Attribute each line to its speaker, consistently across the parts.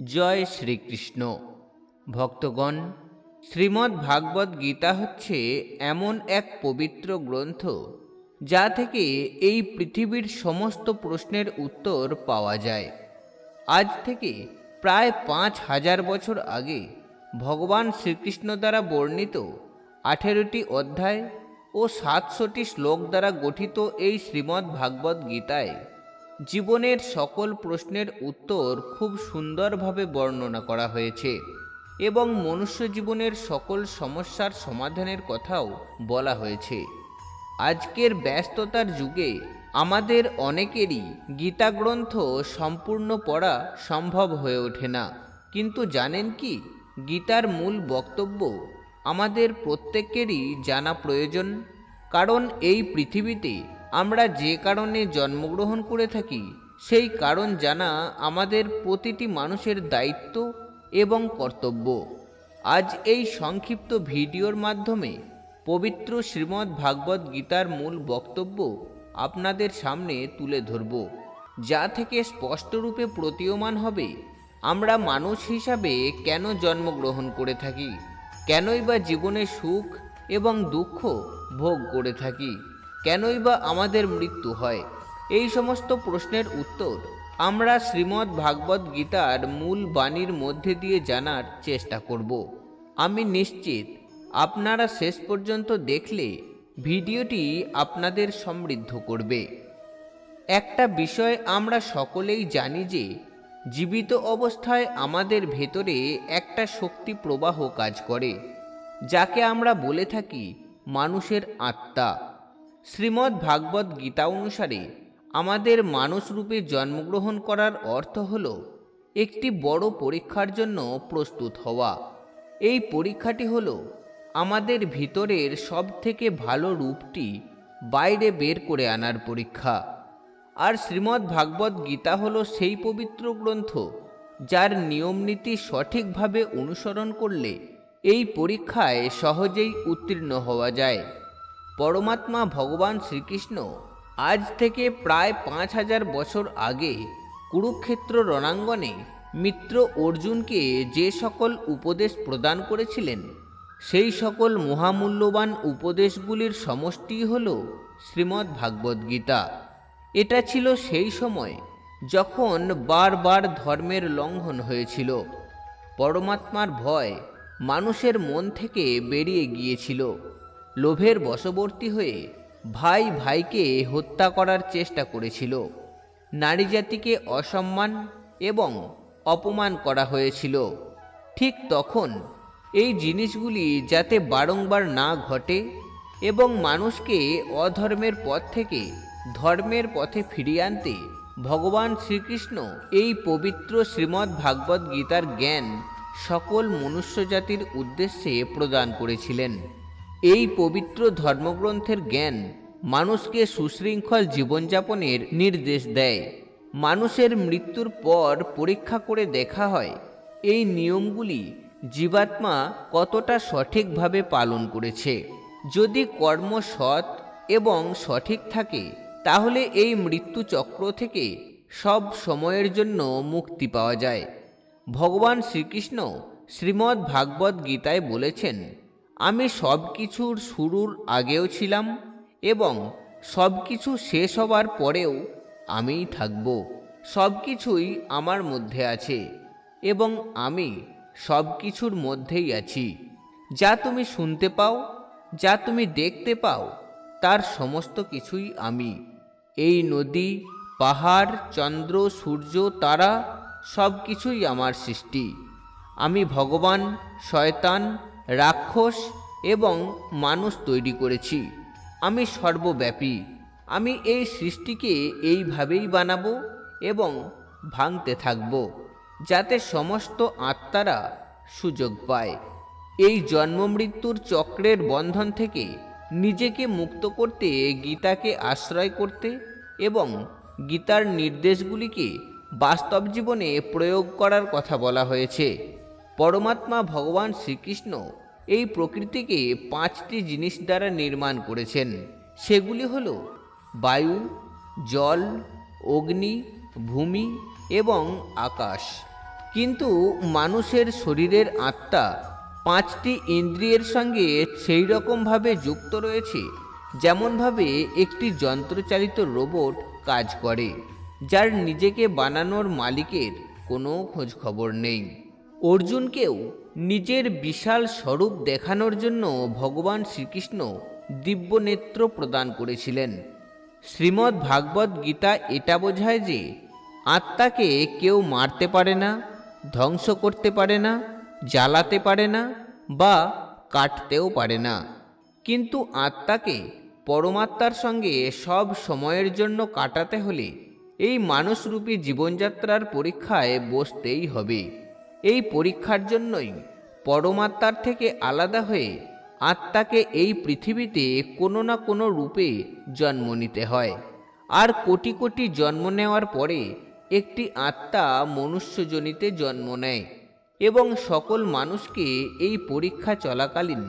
Speaker 1: জয় শ্রীকৃষ্ণ। ভক্তগণ শ্রীমদ্ ভাগবত গীতা হচ্ছে এমন এক পবিত্র গ্রন্থ যা থেকে এই পৃথিবীর সমস্ত প্রশ্নের উত্তর পাওয়া যায়। আজ থেকে প্রায় পাঁচ হাজার বছর আগে ভগবান শ্রীকৃষ্ণ দ্বারা বর্ণিত আঠেরোটি অধ্যায় ও সাতশোটি শ্লোক দ্বারা গঠিত এই শ্রীমদ্ ভাগবত গীতায় জীবনের সকল প্রশ্নের উত্তর খুব সুন্দরভাবে বর্ণনা করা হয়েছে এবং মনুষ্য জীবনের সকল সমস্যার সমাধানের কথাও বলা হয়েছে। আজকের ব্যস্ততার যুগে আমাদের অনেকেরই গীতা গ্রন্থ সম্পূর্ণ পড়া সম্ভব হয়ে ওঠে না। কিন্তু জানেন কি? গীতার মূল বক্তব্য আমাদের প্রত্যেকেরই জানা প্রয়োজন। কারণ এই পৃথিবীতে আমরা যে কারণে জন্মগ্রহণ করে থাকি, সেই কারণ জানা আমাদের প্রতিটি মানুষের দায়িত্ব এবং কর্তব্য। আজ এই সংক্ষিপ্ত ভিডিওর মাধ্যমে পবিত্র শ্রীমদ্ ভাগবত গীতার মূল বক্তব্য আপনাদের সামনে তুলে ধরব, যা থেকে স্পষ্টরূপে প্রতীয়মান হবে, আমরা মানুষ হিসাবে কেন জন্মগ্রহণ করে থাকি, কেনই বা জীবনে সুখ এবং দুঃখ ভোগ করে থাকি। কেনই বা আমাদের মৃত্যু হয়? এই সমস্ত প্রশ্নের উত্তর আমরা শ্রীমদ্ ভাগবত গীতার মূল বাণীর মধ্যে দিয়ে জানার চেষ্টা করব। আমি নিশ্চিত আপনারা শেষ পর্যন্ত দেখলে ভিডিওটি আপনাদের সমৃদ্ধ করবে। একটা বিষয় আমরা সকলেই জানি যে, জীবিত অবস্থায় আমাদের ভেতরে একটা শক্তি প্রবাহ কাজ করে, যাকে আমরা বলে থাকি মানুষের আত্মা। শ্রীমদ্ ভাগবত গীতা অনুসারে আমাদের মানুষ রূপে জন্মগ্রহণ করার অর্থ হল একটি বড় পরীক্ষার জন্য প্রস্তুত হওয়া। এই পরীক্ষাটি হল আমাদের ভিতরের সব থেকে ভালো রূপটি বাইরে বের করে আনার পরীক্ষা। আর শ্রীমদ্ ভাগবত গীতা হল সেই পবিত্র গ্রন্থ যার নিয়মনীতি সঠিকভাবে অনুসরণ করলে এই পরীক্ষায় সহজেই উত্তীর্ণ হওয়া যায়। পরমাত্মা ভগবান শ্রীকৃষ্ণ আজ থেকে প্রায় পাঁচ হাজার বছর আগে কুরুক্ষেত্র রণাঙ্গনে মিত্র অর্জুনকে যে সকল উপদেশ প্রদান করেছিলেন, সেই সকল মহামূল্যবান উপদেশগুলির সমষ্টি হল শ্রীমদ্ গীতা। এটা ছিল সেই সময় যখন বারবার ধর্মের লঙ্ঘন হয়েছিল। পরমাত্মার ভয় মানুষের মন থেকে বেরিয়ে গিয়েছিল। লোভের বশবর্তী হয়ে ভাই ভাইকে হত্যা করার চেষ্টা করেছিল। নারী জাতিকে অসম্মান এবং অপমান করা হয়েছিল। ঠিক তখন এই জিনিসগুলি যাতে বারংবার না ঘটে এবং মানুষকে অধর্মের পথ থেকে ধর্মের পথে ফিরিয়ে আনতে ভগবান শ্রীকৃষ্ণ এই পবিত্র শ্রীমদ্ ভাগবত গীতার জ্ঞান সকল মনুষ্যজাতির উদ্দেশ্যে প্রদান করেছিলেন। এই পবিত্র ধর্মগ্রন্থের জ্ঞান মানুষকে সুশৃঙ্খল জীবনযাপনের নির্দেশ দেয়। মানুষের মৃত্যুর পর পরীক্ষা করে দেখা হয়, এই নিয়মগুলি জীবাত্মা কতটা সঠিকভাবে পালন করেছে। যদি কর্ম সৎ এবং সঠিক থাকে, তাহলে এই মৃত্যু চক্র থেকে সব সময়ের জন্য মুক্তি পাওয়া যায়। ভগবান শ্রীকৃষ্ণ শ্রীমদ্ ভাগবত গীতায় বলেছেন আমি সব কিছুর শুরুর আগেও ছিলাম এবং সব কিছু শেষ হবার পরেও আমিই থাকব। সব কিছুই আমার মধ্যে আছে এবং আমি সব কিছুর মধ্যেই আছি। যা তুমি শুনতে পাও, যা তুমি দেখতে পাও, তার সমস্ত কিছুই আমি। এই নদী, পাহাড়, চন্দ্র, সূর্য, তারা সব কিছুই আমার সৃষ্টি। আমি ভগবান, শয়তান রাক্ষস এবং মানুষ তৈরি করেছি। আমি সর্বব্যাপী। আমি এই সৃষ্টিকে এইভাবেই বানাবো এবং ভাঙতে থাকব, যাতে সমস্ত আত্মারা সুযোগ পায়। এই জন্মমৃত্যুর চক্রের বন্ধন থেকে নিজেকে মুক্ত করতে গীতাকে আশ্রয় করতে এবং গীতার নির্দেশগুলিকে বাস্তব জীবনে প্রয়োগ করার কথা বলা হয়েছে। পরমাত্মা ভগবান শ্রীকৃষ্ণ এই প্রকৃতিকে পাঁচটি জিনিস দ্বারা নির্মাণ করেছেন। সেগুলি হল বায়ু, জল, অগ্নি, ভূমি এবং আকাশ। কিন্তু মানুষের শরীরের আত্মা পাঁচটি ইন্দ্রিয়ের সঙ্গে সেই রকমভাবে যুক্ত রয়েছে, যেমনভাবে একটি যন্ত্রচালিত রোবট কাজ করে, যার নিজেকে বানানোর মালিকের কোনো খোঁজ খবর নেই। অর্জুনকেও নিজের বিশাল স্বরূপ দেখানোর জন্য ভগবান শ্রীকৃষ্ণ দিব্য নেত্র প্রদান করেছিলেন। শ্রীমদ্ ভাগবত গীতা এটা বোঝায় যে, আত্মাকে কেউ মারতে পারে না, ধ্বংস করতে পারে না, জ্বালাতে পারে না বা কাটতেও পারে না। কিন্তু আত্মাকে পরমাত্মার সঙ্গে সব সময়ের জন্য কাটাতে হলে এই মানুষরূপী জীবনযাত্রার পরীক্ষায় বসতেই হবে। এই পরীক্ষার জন্যই পরমাত্মার থেকে আলাদা হয়ে আত্মাকে এই পৃথিবীতে কোনো না কোনো রূপে জন্ম নিতে হয়। আর কোটি কোটি জন্ম নেওয়ার পরে একটি আত্মা মনুষ্যজনিতে জন্ম নেয় এবং সকল মানুষকে এই পরীক্ষা চলাকালীন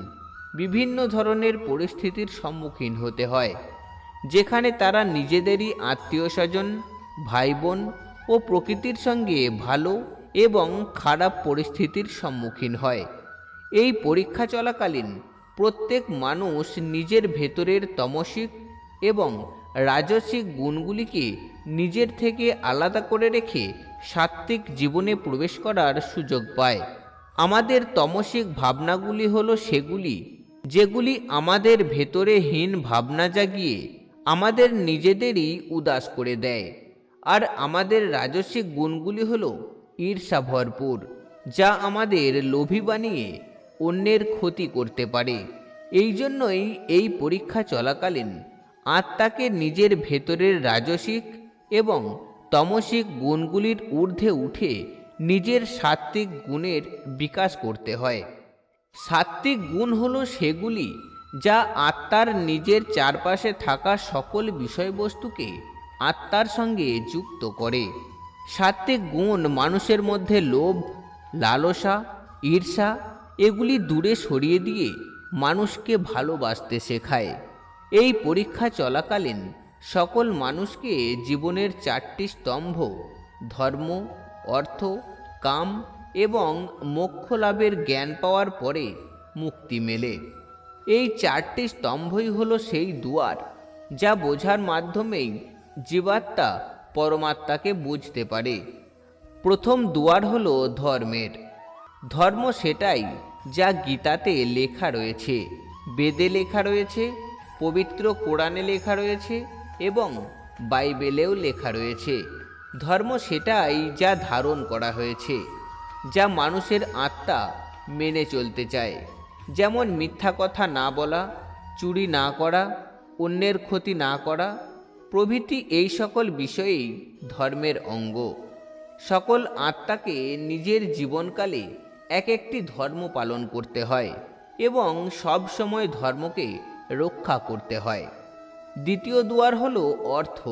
Speaker 1: বিভিন্ন ধরনের পরিস্থিতির সম্মুখীন হতে হয়, যেখানে তারা নিজেদেরই আত্মীয় স্বজন, ভাই বোন ও প্রকৃতির সঙ্গে ভালো এবং খারাপ পরিস্থিতির সম্মুখীন হয়। এই পরীক্ষা চলাকালীন প্রত্যেক মানুষ নিজের ভেতরের তমসিক এবং রাজসিক গুণগুলিকে নিজের থেকে আলাদা করে রেখে সাত্ত্বিক জীবনে প্রবেশ করার সুযোগ পায়। আমাদের তমসিক ভাবনাগুলি হলো সেগুলি, যেগুলি আমাদের ভেতরে হীন ভাবনা জাগিয়ে আমাদের নিজেদেরই উদাস করে দেয়। আর আমাদের রাজস্বিক গুণগুলি হল ঈর্ষা ভরপুর, যা আমাদের লোভী বানিয়ে অন্যের ক্ষতি করতে পারে। এই জন্যই এই পরীক্ষা চলাকালীন আত্মাকে নিজের ভেতরের রাজসিক এবং তমসিক গুণগুলির ঊর্ধ্বে উঠে নিজের সাত্ত্বিক গুণের বিকাশ করতে হয়। সাত্ত্বিক গুণ হল সেগুলি যা আত্মার নিজের চারপাশে থাকা সকল বিষয়বস্তুকে আত্মার সঙ্গে যুক্ত করে। সাত্ত্বিক গুণ মানুষের মধ্যে লোভ, লালসা, ঈর্ষা এগুলি দূরে সরিয়ে দিয়ে মানুষকে ভালোবাসতে শেখায়। এই পরীক্ষা চলাকালীন সকল মানুষকে জীবনের চারটি স্তম্ভ, ধর্ম, অর্থ, কাম এবং মোক্ষ লাভের জ্ঞান পাওয়ার পরে মুক্তি মেলে। এই চারটি স্তম্ভই হলো সেই দুয়ার যা বোঝার মাধ্যমেই জীবাত্মা পরমাত্মাকে বুঝতে পারে। প্রথম দুয়ার হলো ধর্মের। ধর্ম সেটাই যা গীতাতে লেখা রয়েছে। বেদে লেখা রয়েছে, পবিত্র কোরআনে লেখা রয়েছে এবং বাইবেলেও লেখা রয়েছে। ধর্ম সেটাই যা ধারণ করা হয়েছে, যা মানুষের আত্মা মেনে চলতে চায়। যেমন মিথ্যা কথা না বলা, চুরি না করা, অন্যের ক্ষতি না করা প্রভৃতি এই সকল বিষয়েই ধর্মের অঙ্গ। সকল আত্মাকে নিজের জীবনকালে এক একটি ধর্ম পালন করতে হয় এবং সব সময় ধর্মকে রক্ষা করতে হয়। দ্বিতীয় দুয়ার হল অর্থ।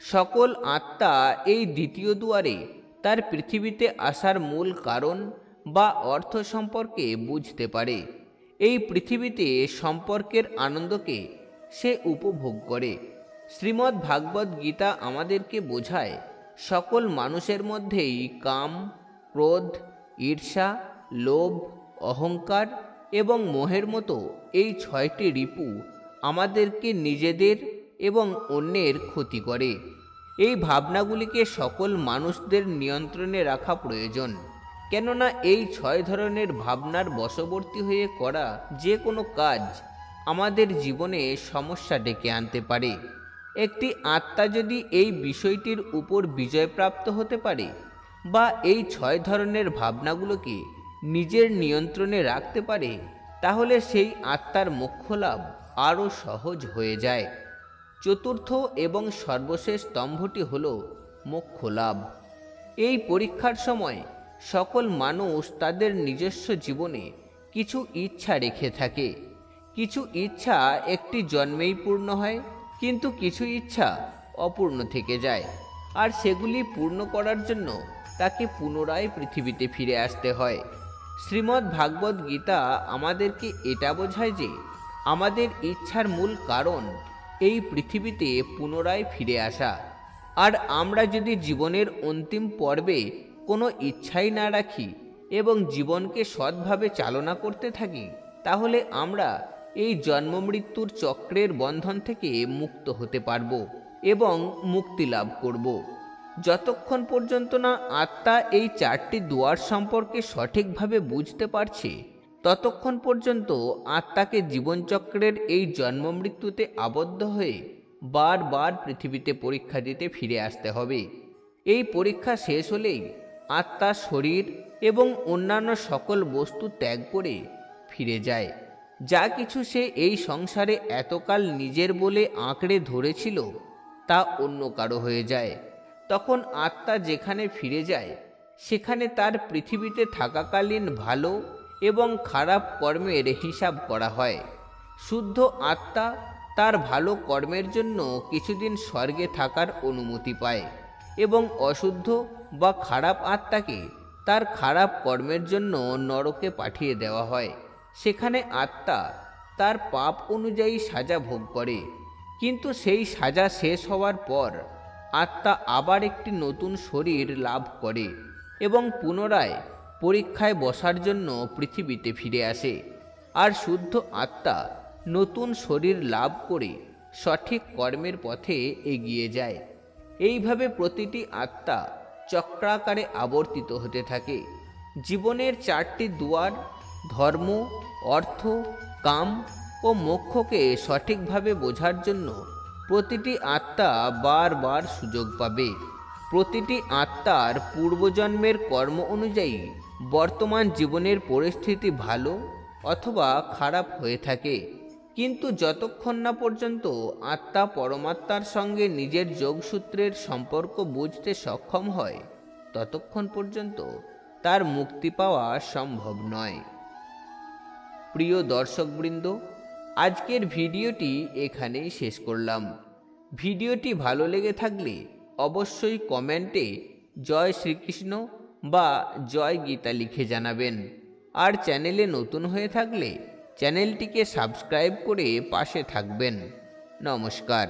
Speaker 1: সকল আত্মা এই দ্বিতীয় দুয়ারে তার পৃথিবীতে আসার মূল কারণ বা অর্থ সম্পর্কে বুঝতে পারে। এই পৃথিবীতে সম্পর্কের আনন্দকে সে উপভোগ করে। শ্রীমদ্ ভাগবত গীতা আমাদেরকে বোঝায়, সকল মানুষের মধ্যেই কাম, ক্রোধ, ঈর্ষা, লোভ, অহংকার এবং মোহের মতো এই ছয়টি রিপু আমাদেরকে নিজেদের এবং অন্যের ক্ষতি করে। এই ভাবনাগুলিকে সকল মানুষদের নিয়ন্ত্রণে রাখা প্রয়োজন, কেননা এই ছয় ধরনের ভাবনার বশবর্তী হয়ে করা যে কোনো কাজ আমাদের জীবনে সমস্যা ডেকে আনতে পারে। একটি আত্মা যদি এই বিষয়টির উপর বিজয়প্রাপ্ত হতে পারে, বা এই ছয় ধরনের ভাবনাগুলোকে নিজের নিয়ন্ত্রণে রাখতে পারে, তাহলে সেই আত্মার মোক্ষ লাভ আরও সহজ হয়ে যায়। চতুর্থ এবং সর্বশেষ স্তম্ভটি হল মোক্ষ লাভ এই পরীক্ষার সময় সকল মানুষ তাদের নিজস্ব জীবনে কিছু ইচ্ছা রেখে থাকে। কিছু ইচ্ছা একটি জন্মেই পূর্ণ হয় কিন্তু কিছু ইচ্ছা অপূর্ণ থেকে যায়। আর সেগুলি পূর্ণ করার জন্য তাকে পুনরায় পৃথিবীতে ফিরে আসতে হয়। শ্রীমদ্ ভাগবত গীতা আমাদেরকে এটা বোঝায় যে আমাদের ইচ্ছার মূল কারণ এই পৃথিবীতে পুনরায় ফিরে আসা। আর আমরা যদি জীবনের অন্তিম পর্বে কোনো ইচ্ছাই না রাখি এবং জীবনকে সৎভাবে চালনা করতে থাকি, তাহলে আমরা এই জন্মমৃত্যুর চক্রের বন্ধন থেকে মুক্ত হতে পারব এবং মুক্তি লাভ করব। যতক্ষণ পর্যন্ত না আত্মা এই চারটি দুয়ার সম্পর্কে সঠিকভাবে বুঝতে পারছে, ততক্ষণ পর্যন্ত আত্মাকে জীবনচক্রের এই জন্মমৃত্যুতে আবদ্ধ হয়ে বারবার পৃথিবীতে পরীক্ষা দিতে ফিরে আসতে হবে। এই পরীক্ষা শেষ হলেই আত্মা শরীর এবং অন্যান্য সকল বস্তু ত্যাগ করে ফিরে যায়। যা কিছু সে এই সংসারে এতকাল নিজের বলে আঁকড়ে ধরেছিল, তা অন্য কারও হয়ে যায়। তখন আত্মা যেখানে ফিরে যায়, সেখানে তার পৃথিবীতে থাকাকালীন ভালো এবং খারাপ কর্মের হিসাব করা হয়। শুদ্ধ আত্মা তার ভালো কর্মের জন্য কিছুদিন স্বর্গে থাকার অনুমতি পায় এবং অশুদ্ধ বা খারাপ আত্মাকে তার খারাপ কর্মের জন্য নরকে পাঠিয়ে দেওয়া হয়। সেখানে আত্মা তার পাপ অনুযায়ী সাজা ভোগ করে। কিন্তু সেই সাজা শেষ হওয়ার পর আত্মা আবার একটি নতুন শরীর লাভ করে এবং পুনরায় পরীক্ষায় বসার জন্য পৃথিবীতে ফিরে আসে। আর শুদ্ধ আত্মা নতুন শরীর লাভ করে সঠিক কর্মের পথে এগিয়ে যায়। এইভাবে প্রতিটি আত্মা চক্রাকারে আবর্তিত হতে থাকে। জীবনের চারটি দুয়ার, ধর্ম অর্থ, কাম ও মোক্ষকে সঠিকভাবে বোঝার জন্য প্রতিটি আত্মা বারবার সুযোগ পাবে। প্রতিটি আত্মার পূর্বজন্মের কর্ম অনুযায়ী বর্তমান জীবনের পরিস্থিতি ভালো অথবা খারাপ হয়ে থাকে। কিন্তু যতক্ষণ না পর্যন্ত আত্মা পরমাত্মার সঙ্গে নিজের যোগসূত্রের সম্পর্ক বুঝতে সক্ষম হয়, ততক্ষণ পর্যন্ত তার মুক্তি পাওয়া সম্ভব নয়। প্রিয় দর্শকবৃন্দ, আজকের ভিডিওটি এখানেই শেষ করলাম। ভিডিওটি ভালো লেগে থাকলে অবশ্যই কমেন্টে জয় শ্রীকৃষ্ণ বা জয় গীতা লিখে জানাবেন। আর চ্যানেলে নতুন হয়ে থাকলে চ্যানেলটিকে সাবস্ক্রাইব করে পাশে থাকবেন। নমস্কার।